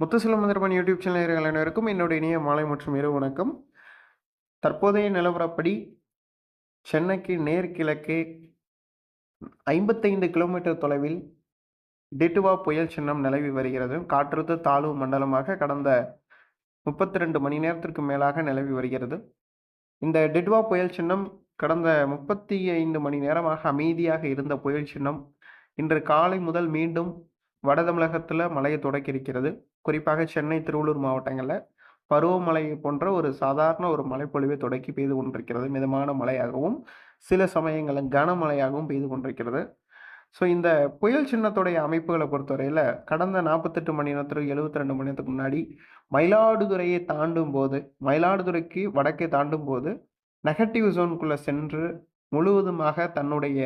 முத்துசிலம் YouTube channel நேயர்கள் அனைவருக்கும் என்னுடைய இனிய மாலை மற்றும் இரவு வணக்கம். தற்போதைய நிலவரப்படி சென்னைக்கு நேர்கிழக்கே ஐம்பத்தைந்து கிலோமீட்டர் தொலைவில் டிட்டுவா புயல் சின்னம் நிலவி வருகிறது. காற்றழுத்த தாழ்வு மண்டலமாக கடந்த முப்பத்தி ரெண்டு மணி நேரத்திற்கு மேலாக நிலவி வருகிறது. இந்த டிட்வா புயல் சின்னம் கடந்த முப்பத்தி ஐந்து மணி நேரமாக அமைதியாக இருந்த புயல் சின்னம் இன்று காலை முதல் மீண்டும் வட தமிழகத்தில் மழையை தொடக்கியிருக்கிறது. குறிப்பாக சென்னை திருவள்ளூர் மாவட்டங்களில் பருவமழை போன்ற ஒரு சாதாரண ஒரு மழைப்பொழிவை தொடக்கி பெய்து கொண்டிருக்கிறது. மிதமான மழையாகவும் சில சமயங்களில் கனமழையாகவும் பெய்து கொண்டிருக்கிறது. ஸோ இந்த புயல் சின்னத்துடைய அமைப்புகளை பொறுத்தவரையில் கடந்த நாற்பத்தெட்டு மணி நேரத்துக்கு எழுபத்தி ரெண்டு மணி நேரத்துக்கு முன்னாடி மயிலாடுதுறையை தாண்டும் போது மயிலாடுதுறைக்கு வடக்கே தாண்டும் போது நெகட்டிவ் ஜோனுக்குள்ளே சென்று முழுவதுமாக தன்னுடைய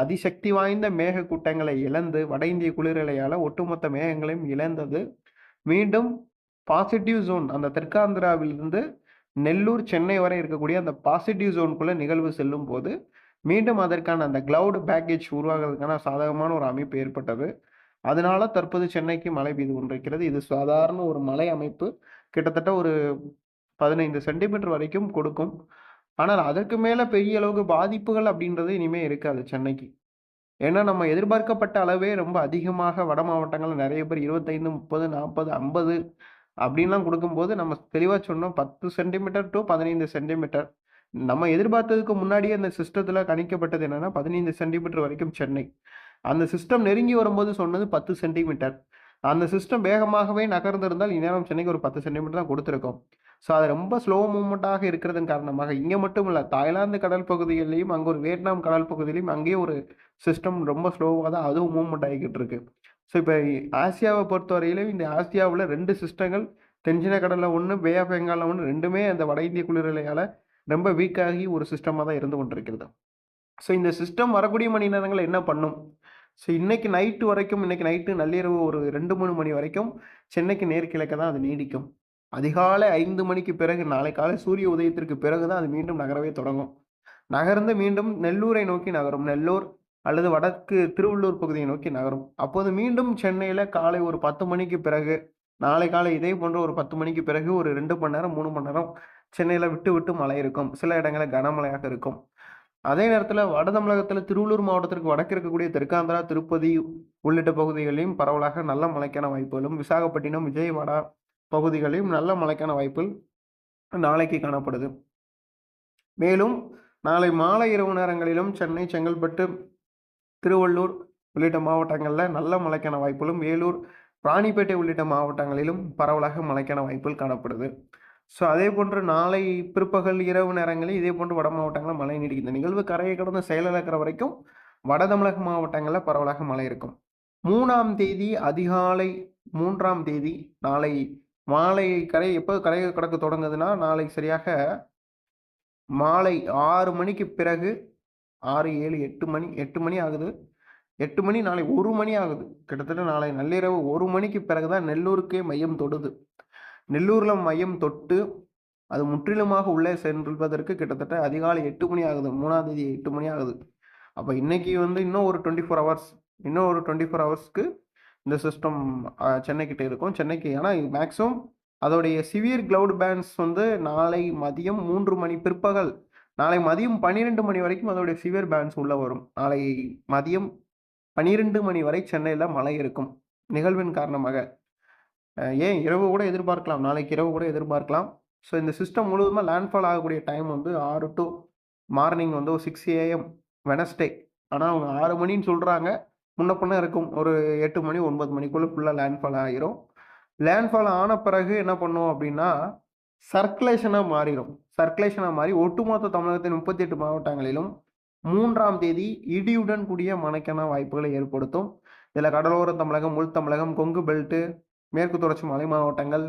அதிசக்தி வாய்ந்த மேக கூட்டங்களை இழந்து வட இந்திய குளிரலையால் ஒட்டுமொத்த மேகங்களையும் இழந்தது. மீண்டும் பாசிட்டிவ் ஜோன் அந்த தெற்காந்திராவிலிருந்து நெல்லூர் சென்னை வரை இருக்கக்கூடிய அந்த பாசிட்டிவ் ஜோனுக்குள்ளே நிகழ்வு செல்லும் போது மீண்டும் அதற்கான அந்த கிளவுட் பேக்கேஜ் உருவாகிறதுக்கான சாதகமான ஒரு அமைப்பு ஏற்பட்டது. அதனால தற்போது சென்னைக்கு மழை பெய்து கொண்டிருக்கிறது. இது சாதாரண ஒரு மலை அமைப்பு. கிட்டத்தட்ட ஒரு பதினைந்து சென்டிமீட்டர் வரைக்கும் கொடுக்கும். ஆனால் அதற்கு மேலே பெரிய அளவுக்கு பாதிப்புகள் அப்படின்றது இனிமேல் இருக்காது சென்னைக்கு. ஏன்னா நம்ம எதிர்பார்க்கப்பட்ட அளவே ரொம்ப அதிகமாக வட மாவட்டங்களில் நிறைய பேர் இருபத்தைந்து முப்பது நாற்பது ஐம்பது அப்படின்லாம் கொடுக்கும்போது நம்ம தெளிவாக சொன்னோம். பத்து சென்டிமீட்டர் டு பதினைந்து சென்டிமீட்டர். நம்ம எதிர்பார்த்ததுக்கு முன்னாடியே அந்த சிஸ்டத்தில் கணிக்கப்பட்டது என்னென்னா பதினைந்து சென்டிமீட்டர் வரைக்கும் சென்னை. அந்த சிஸ்டம் நெருங்கி வரும்போது சொன்னது பத்து சென்டிமீட்டர். அந்த சிஸ்டம் வேகமாகவே நகர்ந்திருந்தால் இந்நேரம் சென்னைக்கு ஒரு பத்து சென்டிமீட்டர் தான் கொடுத்துருக்கோம். ஸோ அது ரொம்ப ஸ்லோ மூமெண்ட்டாக இருக்கிறதன் காரணமாக இங்கே மட்டும் இல்லை தாய்லாந்து கடல் பகுதிகளிலையும் அங்கே ஒரு வியட்நாம் கடல் பகுதியிலையும் அங்கேயும் ஒரு சிஸ்டம் ரொம்ப ஸ்லோவாக தான் அதுவும் மூவ்மெண்ட் ஆகிக்கிட்டு இருக்கு. ஸோ இப்போ ஆசியாவை பொறுத்தவரையிலும் இந்த ஆசியாவில் ரெண்டு சிஸ்டங்கள் தென்சின கடலில் ஒன்று பே ஆஃப் பெங்காலில் ஒன்று ரெண்டுமே அந்த வட இந்திய குளிரலையால் ரொம்ப வீக்காகி ஒரு சிஸ்டமாக தான் இருந்து கொண்டிருக்கிறது. ஸோ இந்த சிஸ்டம் வரக்கூடிய மணி நேரங்கள் என்ன பண்ணும்? ஸோ இன்னைக்கு நைட்டு வரைக்கும் இன்னைக்கு நைட்டு நள்ளிரவு ஒரு ரெண்டு மூணு மணி வரைக்கும் சென்னைக்கு நேர்கிழக்க தான் அது நீடிக்கும். அதிகாலை ஐந்து மணிக்கு பிறகு நாளை காலை சூரிய உதயத்திற்கு பிறகு தான் அது மீண்டும் நகரவே தொடங்கும். நகர்ந்து மீண்டும் நெல்லூரை நோக்கி நகரும். நெல்லூர் அல்லது வடக்கு திருவள்ளூர் பகுதியை நோக்கி நகரும். அப்போது மீண்டும் சென்னையில் காலை ஒரு பத்து மணிக்கு பிறகு நாளை காலை இதே போன்ற ஒரு பத்து மணிக்கு பிறகு ஒரு ரெண்டு மணி நேரம் மூணு மணி நேரம் சென்னையில் விட்டு விட்டு மழை இருக்கும். சில இடங்களில் கனமழையாக இருக்கும். அதே நேரத்தில் வட தமிழகத்தில் திருவள்ளூர் மாவட்டத்திற்கு வடக்கு இருக்கக்கூடிய தெற்காந்திரா திருப்பதி உள்ளிட்ட பகுதிகளையும் பரவலாக நல்ல மழைக்கான வாய்ப்புகளும் விசாகப்பட்டினம் விஜயவாடா பகுதிகளிலும் நல்ல மழைக்கான வாய்ப்புகள் நாளைக்கு காணப்படுது. மேலும் நாளை மாலை இரவு நேரங்களிலும் சென்னை செங்கல்பட்டு திருவள்ளூர் உள்ளிட்ட மாவட்டங்களில் நல்ல மழைக்கான வாய்ப்புகளும் வேலூர் ராணிப்பேட்டை உள்ளிட்ட மாவட்டங்களிலும் பரவலாக மழைக்கான வாய்ப்புகள் காணப்படுது. ஸோ அதே போன்று நாளை பிற்பகல் இரவு நேரங்களில் இதே போன்று வட மாவட்டங்களில் மழை நீடிக்கும் இந்த நிகழ்வு கரையை கடந்து செயலிழக்கிற வரைக்கும் வட தமிழக மாவட்டங்களில் பரவலாக மழை இருக்கும். மூணாம் தேதி அதிகாலை மூன்றாம் தேதி நாளை மாலை கரை எப்போ கரை கடக்க தொடங்குதுன்னா நாளை சரியாக மாலை ஆறு மணிக்கு பிறகு ஆறு ஏழு எட்டு மணி எட்டு மணி ஆகுது. எட்டு மணி நாளை ஒரு மணி ஆகுது. கிட்டத்தட்ட நாளை நள்ளிரவு ஒரு மணிக்கு பிறகு தான் நெல்லூருக்கே மையம் தொடுது. நெல்லூரில் மையம் தொட்டு அது முற்றிலுமாக உள்ளே சென்றுவதற்கு கிட்டத்தட்ட அதிகாலை எட்டு மணி ஆகுது. மூணாம் தேதி எட்டு மணி ஆகுது. அப்போ இன்னைக்கு வந்து இன்னும் ஒரு டுவெண்ட்டி ஃபோர் ஹவர்ஸ் இன்னும் ஒரு டுவெண்ட்டி ஃபோர் ஹவர்ஸ்க்கு இந்த சிஸ்டம் சென்னைக்கிட்ட இருக்கும். சென்னைக்கு ஏன்னா மேக்ஸிமம் அதோடைய சிவியர் கிளவுட் பேண்ட்ஸ் வந்து நாளை மதியம் மூன்று மணி பிற்பகல் நாளை மதியம் பன்னிரெண்டு மணி வரைக்கும் அதோடைய சிவியர் பேண்ட்ஸ் உள்ளே வரும். நாளை மதியம் பன்னிரெண்டு மணி வரை சென்னையில் மழை இருக்கும். நிகழ்வின் காரணமாக. ஏன்? இரவு கூட எதிர்பார்க்கலாம். நாளைக்கு இரவு கூட எதிர்பார்க்கலாம். ஸோ இந்த சிஸ்டம் முழுவதுமாக லேண்ட்ஃபால் ஆகக்கூடிய டைம் வந்து ஆறு டு மார்னிங் வந்து ஒரு சிக்ஸ் ஏஎம் வெனஸ்டே ஆனால் அவங்க ஆறு மணின்னு சொல்கிறாங்க முன்ன பின்ன இருக்கும். ஒரு எட்டு மணி ஒன்பது மணிக்குள்ளே ஃபுல்லாக லேண்ட்ஃபால் ஆகிரும் லேண்ட்ஃபால் ஆன பிறகு என்ன பண்ணும் அப்படின்னா சர்க்குலேஷனாக மாறிடும். சர்க்குலேஷனாக மாறி ஒட்டுமொத்த தமிழகத்தின் முப்பத்தி எட்டு மாவட்டங்களிலும் மூன்றாம் தேதி இடியுடன் கூடிய மழைக்கான வாய்ப்புகளை ஏற்படுத்தும். இதில் கடலோர தமிழகம் உள் தமிழகம் கொங்கு பெல்ட்டு மேற்கு தொடர்ச்சி மலை மாவட்டங்கள்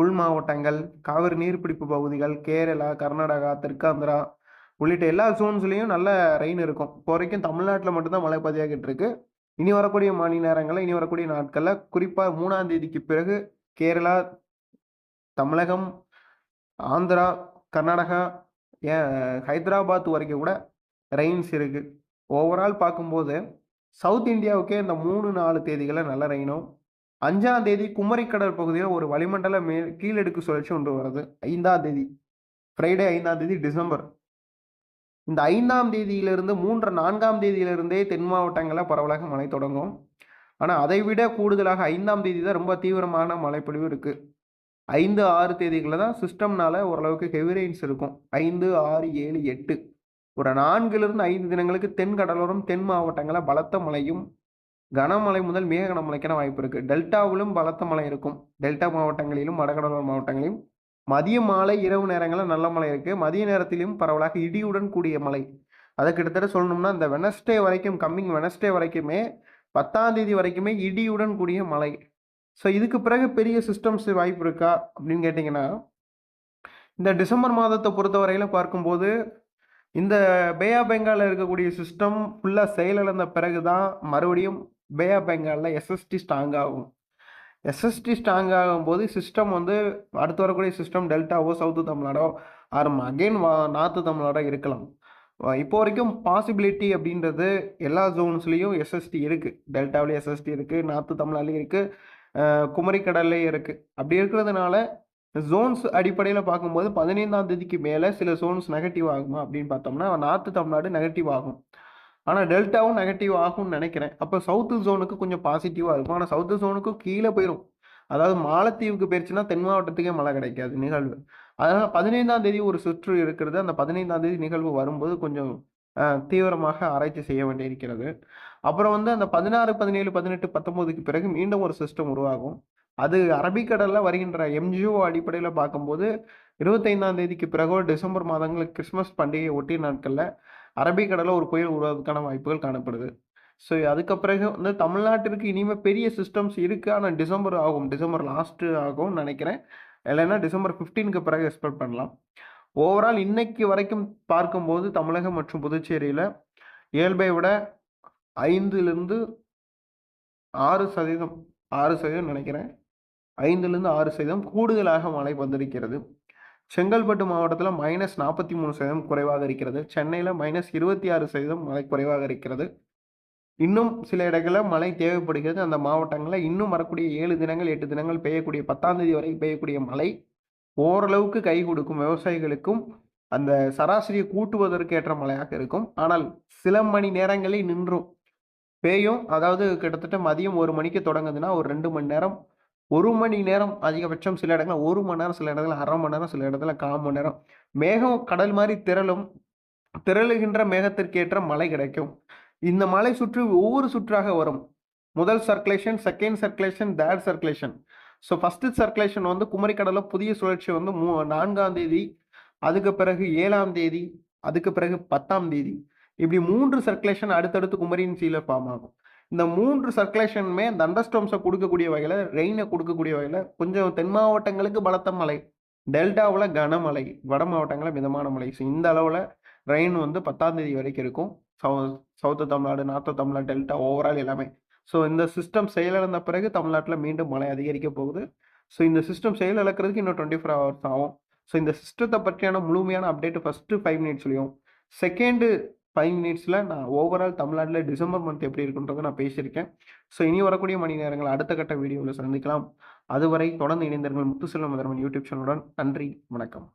உள் மாவட்டங்கள் காவிரி நீர்பிடிப்பு பகுதிகள் கேரளா கர்நாடகா தெற்காந்திரா உள்ளிட்ட எல்லா ஜோன்ஸ்லேயும் நல்ல ரெயின் இருக்கும். இப்போ வரைக்கும் தமிழ்நாட்டில் மட்டும்தான் மழை பதிவாகிட்டு இருக்கு. இனி வரக்கூடிய மணி நேரங்களில் இனி வரக்கூடிய நாட்களில் குறிப்பாக மூணாம் தேதிக்கு பிறகு கேரளா தமிழகம் ஆந்திரா கர்நாடகா ஹைதராபாத் வரைக்கும் கூட ரெயின்ஸ் இருக்குது ஓவரால் பார்க்கும்போது சவுத் இந்தியாவுக்கே இந்த மூணு நாலு தேதிகளில் நல்ல ரெயினும் அஞ்சாம் தேதி குமரிக்கடல் பகுதியில் ஒரு வளிமண்டல மேல் கீழடுக்கு சுழற்சி ஒன்று வருது ஐந்தாம் தேதி ஃப்ரைடே ஐந்தாம் தேதி டிசம்பர் இந்த ஐந்தாம் தேதியிலிருந்து மூன்று நான்காம் தேதியிலிருந்தே தென் மாவட்டங்களில் பரவலாக மழை தொடங்கும். ஆனால் அதை விட கூடுதலாக ஐந்தாம் தேதி தான் ரொம்ப தீவிரமான மழைப்பொழிவு இருக்குது ஐந்து ஆறு தேதிகளில் தான் சிஸ்டம்னால ஓரளவுக்கு ஹெவி ரெயின்ஸ் இருக்கும். ஐந்து ஆறு ஏழு எட்டு. ஒரு நான்கிலிருந்து ஐந்து தினங்களுக்கு தென் கடலோரம் தென் மாவட்டங்களில் பலத்த மழையும் கனமழை முதல் மிக கனமழைக்கான வாய்ப்பு இருக்குது டெல்டாவிலும் பலத்த மழை இருக்கும். டெல்டா மாவட்டங்களிலும் வடகடலோர மாவட்டங்களிலும் மதிய மாலை இரவு நேரங்களில் நல்ல மழை இருக்குது மதிய நேரத்திலும் பரவலாக இடியுடன் கூடிய மழை. அதை கிட்டத்தட்ட சொல்லணும்னா இந்த வெனஸ்டே வரைக்கும் கம்மிங் வெனஸ்டே வரைக்குமே பத்தாம் தேதி வரைக்குமே இடியுடன் கூடிய மழை. ஸோ இதுக்கு பிறகு பெரிய சிஸ்டம்ஸ் வாய்ப்பு இருக்கா? அப்படின்னு கேட்டிங்கன்னா இந்த டிசம்பர் மாதத்தை பொறுத்தவரையில் பார்க்கும்போது இந்த பே ஆஃப் பெங்காலில் இருக்கக்கூடிய சிஸ்டம் ஃபுல்லாக செயலிழந்த பிறகு தான் மறுபடியும் பே ஆஃப் பெங்காலில் எஸ்எஸ்டி ஸ்ட்ராங் ஆகும். எஸ்எஸ்டி ஸ்ட்ராங் ஆகும்போது சிஸ்டம் வந்து அடுத்து வரக்கூடிய சிஸ்டம் டெல்டாவோ சவுத்து தமிழ்நாடோ ஆர் அகெயின் வா நார்த்து தமிழ்நாடோ இருக்கலாம். இப்போ வரைக்கும் பாசிபிலிட்டி அப்படின்றது எல்லா ஜோன்ஸ்லேயும் எஸ்எஸ்டி இருக்குது டெல்டாவிலேயும் எஸ்எஸ்டி இருக்குது நார்த்து தமிழ்நாடுலேயும் இருக்குது குமரிக்கடல்லையும் இருக்குது அப்படி இருக்கிறதுனால ஜோன்ஸ் அடிப்படையில் பார்க்கும்போது பதினைந்தாம் தேதிக்கு மேலே சில ஜோன்ஸ் நெகட்டிவ் ஆகுமா அப்படின்னு பார்த்தோம்னா நார்த்து தமிழ்நாடு நெகட்டிவ் ஆகும். ஆனால் டெல்டாவும் நெகட்டிவ் ஆகும்னு நினைக்கிறேன். அப்போ சவுத்து ஜோனுக்கு கொஞ்சம் பாசிட்டிவாக இருக்கும். ஆனால் சவுத்து ஜோனுக்கு கீழே போயிடும் அதாவது மாலத்தீவுக்கு போயிடுச்சுன்னா தென் மாவட்டத்துக்கே மழை கிடைக்காது நிகழ்வு. அதனால் பதினைந்தாம் தேதி ஒரு சுற்று இருக்கிறது. அந்த பதினைந்தாம் தேதி நிகழ்வு வரும்போது கொஞ்சம் தீவிரமாக ஆராய்ச்சி செய்ய வேண்டியிருக்கிறது. அப்புறம் வந்து அந்த பதினாறு பதினேழு பதினெட்டு பத்தொம்போதுக்கு பிறகு மீண்டும் ஒரு சிஸ்டம் உருவாகும். அது அரபிக்கடலில் வருகின்ற எம்ஜிஓ அடிப்படையில் பார்க்கும்போது இருபத்தைந்தாம் தேதிக்கு பிறகோ டிசம்பர் மாதங்களில் கிறிஸ்மஸ் பண்டிகை ஒட்டிய நாட்களில் அரபிக்கடலில் ஒரு புயல் உருவாவதுக்கான வாய்ப்புகள் காணப்படுது. ஸோ அதுக்கு பிறகு வந்து தமிழ்நாட்டிற்கு இனிமேல் பெரிய சிஸ்டம்ஸ் இருக்குது ஆனால் டிசம்பர் ஆகும். டிசம்பர் லாஸ்ட்டு ஆகும்னு நினைக்கிறேன். இல்லைன்னா டிசம்பர் ஃபிஃப்டீனுக்கு பிறகு எக்ஸ்பெக்ட் பண்ணலாம். ஓவரால் இன்னைக்கு வரைக்கும் பார்க்கும்போது தமிழகம் மற்றும் புதுச்சேரியில் இயல்பை விட ஐந்துலேருந்து ஆறு சதவீதம் ஆறு சதவீதம் நினைக்கிறேன். ஐந்துலேருந்து ஆறு சதவீதம் கூடுதலாக மழை வந்திருக்கிறது. செங்கல்பட்டு மாவட்டத்தில் மைனஸ் நாற்பத்தி மூணு சதவீதம் குறைவாக இருக்கிறது. சென்னையில் மைனஸ் இருபத்தி ஆறு சதவீதம் மழை குறைவாக இருக்கிறது. இன்னும் சில இடங்களில் மழை தேவைப்படுகிறது. அந்த மாவட்டங்களில் இன்னும் வரக்கூடிய ஏழு தினங்கள் எட்டு தினங்கள் பெய்யக்கூடிய பத்தாம் தேதி வரை பெய்யக்கூடிய மழை ஓரளவுக்கு கை கொடுக்கும். விவசாயிகளுக்கும் அந்த சராசரியை கூட்டுவதற்கு ஏற்ற மழையாக இருக்கும். ஆனால் சில மணி நேரங்களில் நின்றும். பெய்யும். அதாவது கிட்டத்தட்ட மதியம் ஒரு மணிக்கு தொடங்குதுன்னா ஒரு ரெண்டு மணி நேரம் ஒரு மணி நேரம் அதிகபட்சம் சில இடங்கள் ஒரு மணி நேரம் சில இடத்துல அரை மணி நேரம் சில இடத்துல கால் மணி நேரம். மேகம் கடல் மாதிரி திரளும் திரளுகின்ற மேகத்திற்கேற்ற மழை கிடைக்கும். இந்த மலை சுற்று ஒவ்வொரு சுற்றாக வரும். முதல் circulation second circulation third circulation so first circulation வந்து குமரிக்கடலில் புதிய சுழற்சி வந்து மூ நான்காம் தேதி அதுக்கு பிறகு ஏழாம் தேதி அதுக்கு பிறகு பத்தாம் தேதி. இப்படி மூன்று சர்க்குலேஷன் அடுத்தடுத்து குமரியின் சீல ஃபார்ம் ஆகும். இந்த மூன்று சர்க்குலேஷனுமே தண்டஸ்டோம்ஸை கொடுக்கக்கூடிய வகையில் ரெயினை கொடுக்கக்கூடிய வகையில் கொஞ்சம் தென் மாவட்டங்களுக்கு பலத்த மழை. டெல்டாவில் கனமழை வட மாவட்டங்களில் மிதமான மழை. ஸோ இந்த அளவில் ரெயின் வந்து பத்தாம் தேதி வரைக்கும் இருக்கும். சவு south Tamil Nadu north Tamil Nadu delta overall எல்லாமே. ஸோ இந்த சிஸ்டம் செயலிழந்த பிறகு தமிழ்நாட்டில் மீண்டும் மழை அதிகரிக்க போகுது. ஸோ இந்த சிஸ்டம் செயலிழக்கிறதுக்கு இன்னும் டுவெண்ட்டி ஃபோர் ஹவர்ஸ் ஆகும். ஸோ இந்த சிஸ்டத்தை பற்றியான முழுமையான அப்டேட் ஃபஸ்ட்டு ஃபைவ் மினிட்ஸ்லையும் செகண்டு ஃபைவ் மினிட்ஸில் நான் ஓவரால் தமிழ்நாட்டில் டிசம்பர் மந்த் எப்படி இருக்குன்றதை நான் பேசியிருக்கேன். ஸோ இனி வரக்கூடிய மணி நேரங்கள் அடுத்த கட்ட வீடியோவில் சந்திக்கலாம். அதுவரை தொடர்ந்து இணைந்தவர்கள் முத்துசெல்வம் மதரமன் யூடியூப் சேனலுடன். நன்றி வணக்கம்.